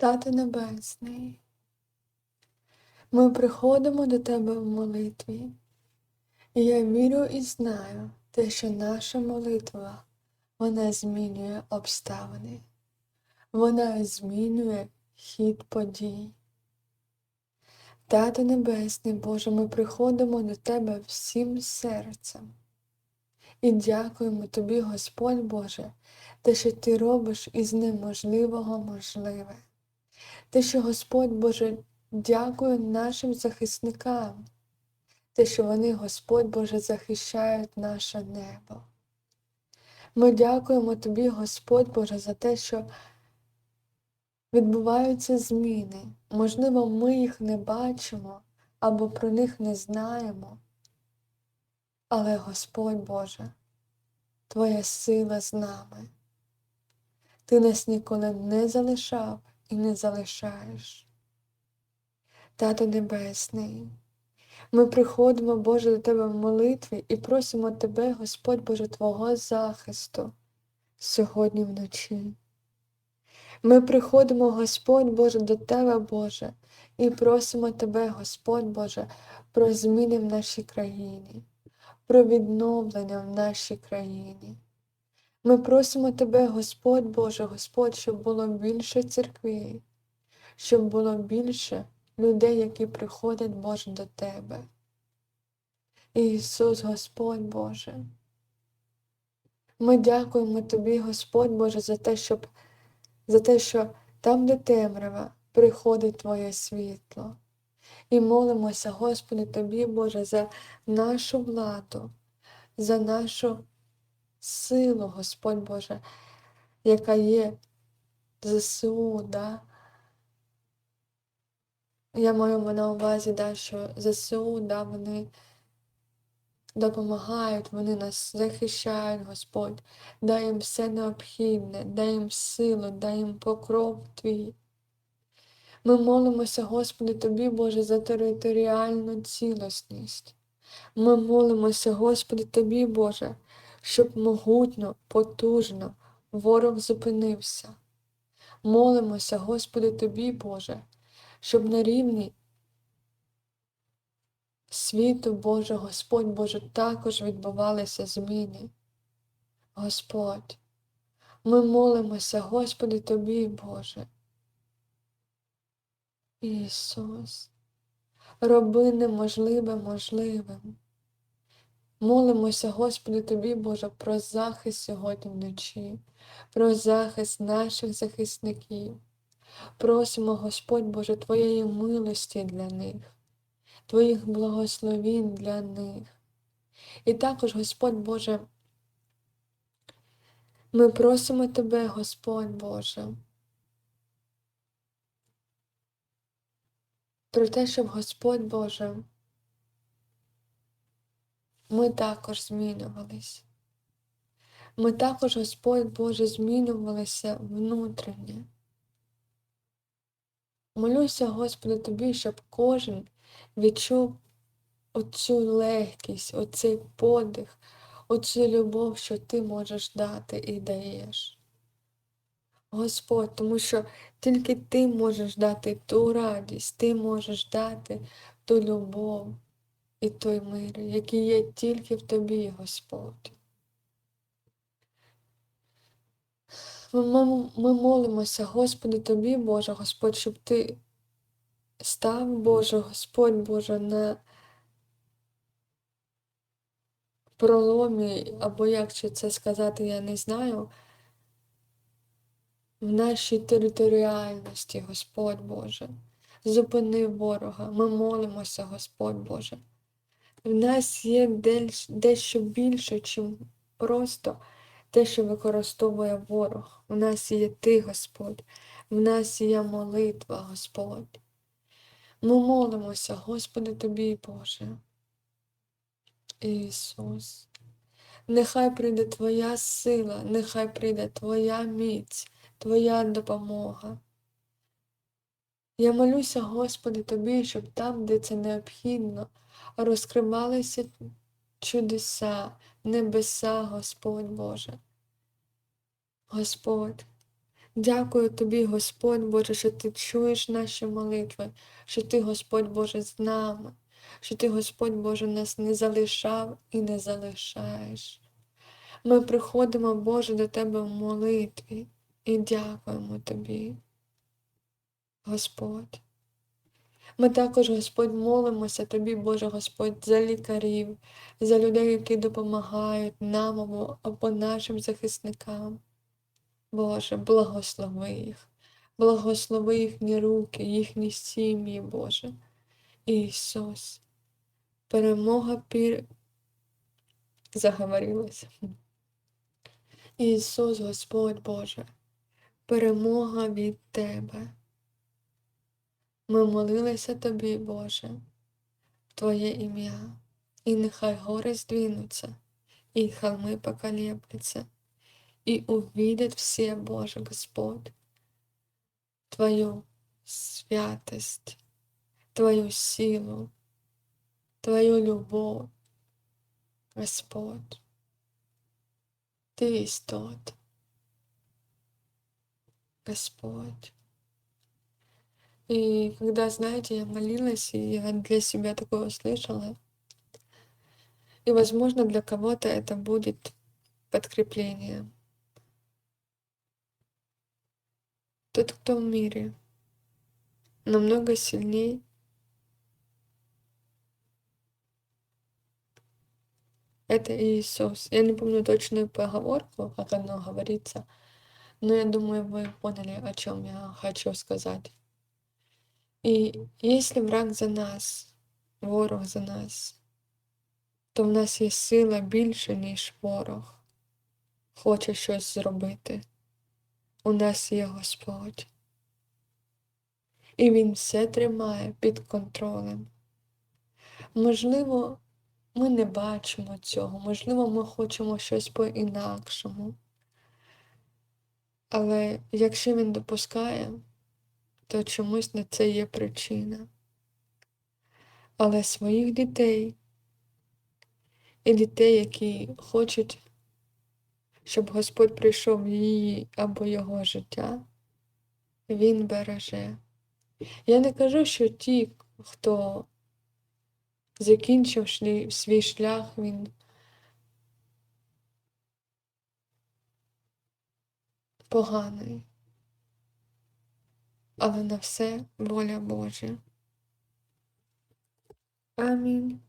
Тато Небесний, ми приходимо до Тебе в молитві, і я вірю і знаю те, що наша молитва, вона змінює обставини, вона змінює хід подій. Тато Небесний, Боже, ми приходимо до Тебе всім серцем. І дякуємо Тобі, Господь Боже, те, що Ти робиш із неможливого можливе. Те, що Господь Боже дякую нашим захисникам, те, що вони, Господь Боже, захищають наше небо. Ми дякуємо Тобі, Господь Боже, за те, що відбуваються зміни. Можливо, ми їх не бачимо або про них не знаємо. Але, Господь Боже, Твоя сила з нами. Ти нас ніколи не залишав і не залишаєш. Тато Небесний, ми приходимо, Боже, до Тебе в молитві і просимо Тебе, Господь Боже, Твого захисту сьогодні вночі. Ми приходимо, Господь Боже, до Тебе, Боже, і просимо Тебе, Господь Боже, про зміни в нашій країні, про відновлення в нашій країні. Ми просимо Тебе, Господь Боже, Господь, щоб було більше церкві, щоб було більше людей, які приходять, Боже, до Тебе. Ісус, Господь Боже. Ми дякуємо Тобі, Господь Боже, за те, щоб, за те, що там, де темрява, приходить Твоє світло. І молимося, Господи, Тобі, Боже, за нашу владу, за нашу силу, Господь Боже, яка є ЗСУ, да? Я маю на увазі, да, що ЗСУ, да, вони допомагають, вони нас захищають, Господь, дай їм все необхідне, дай їм силу, дай їм покров Твій. Ми молимося, Господи, Тобі, Боже, за територіальну цілісність. Ми молимося, Господи, Тобі, Боже, щоб могутньо, потужно ворог зупинився. Молимося, Господи, Тобі, Боже, щоб на рівні світу Боже, Господь Боже, також відбувалися зміни. Господь, ми молимося, Господи, Тобі, Боже. Ісус, роби неможливе можливим. Молимося, Господи, Тобі, Боже, про захист сьогодні вночі, про захист наших захисників. Просимо, Господь Боже, Твоєї милості для них, Твоїх благословінь для них. І також, Господь Боже, ми просимо Тебе, Господь Боже, про те, щоб Господь Боже, ми також змінювались. Ми також, Господь Боже, змінювалися внутрішнє. Молюся, Господи, Тобі, щоб кожен відчув оцю легкість, оцей подих, оцю любов, що Ти можеш дати і даєш. Господь, тому що тільки Ти можеш дати ту радість, Ти можеш дати ту любов і той мир, який є тільки в Тобі, Господь. Ми, молимося, Господи, Тобі, Боже, Господь, щоб Ти став, Боже, Господь Боже, на проломі, або як ще це сказати, я не знаю, в нашій територіальності, Господь Боже. Зупини ворога, ми молимося, Господь Боже. В нас є дещо більше, чим просто те, що використовує ворог. У нас є Ти, Господь, в нас є молитва, Господь. Ми молимося, Господи, Тобі, Боже. Ісус. Нехай прийде Твоя сила, нехай прийде Твоя міць, Твоя допомога. Я молюся, Господи, Тобі, щоб там, де це необхідно, розкривалися чудеса, небеса, Господь Боже. Господь, Дякую тобі, Господь Боже, що ти чуєш наші молитви, що ти, Господь Боже, з нами, що ти, Господь Боже, нас не залишав і не залишаєш. Ми приходимо, Боже, до Тебе в молитві і дякуємо Тобі, Господь. Ми також, Господь, молимося Тобі, Боже Господь, за лікарів, за людей, які допомагають нам або, або нашим захисникам. Боже, благослови їх, благослови їхні руки, їхні сім'ї, Боже. Ісус, перемога пір... заговорилася. Ісус, Господь Боже, перемога від Тебе. Ми молилися Тобі, Боже, в Твоє ім'я, і нехай гори здвинуться, і холми поколебляться, и увидят все, Боже Господь, Твою святость, Твою силу, Твою любовь, Господь. Ты есть Господь. И когда, знаете, я молилась, и я для себя такое услышала, и, возможно, для кого-то это будет подкреплением. Тот, кто в мире, намного сильней, это Иисус. Я не помню точную поговорку, как оно говорится, но я думаю, вы поняли, о чем я хочу сказать. І якщо враг за нас, ворог за нас, то в нас є сила більше, ніж ворог хоче щось зробити. У нас є Господь. І Він все тримає під контролем. Можливо, ми не бачимо цього, можливо, ми хочемо щось по-інакшому. Але якщо він допускає, то чомусь на це є причина. Але своїх дітей і дітей, які хочуть, щоб Господь прийшов в її або його життя, Він береже. Я не кажу, що ті, хто закінчив свій шлях, він поганий. Але на все воля Божа. Амінь.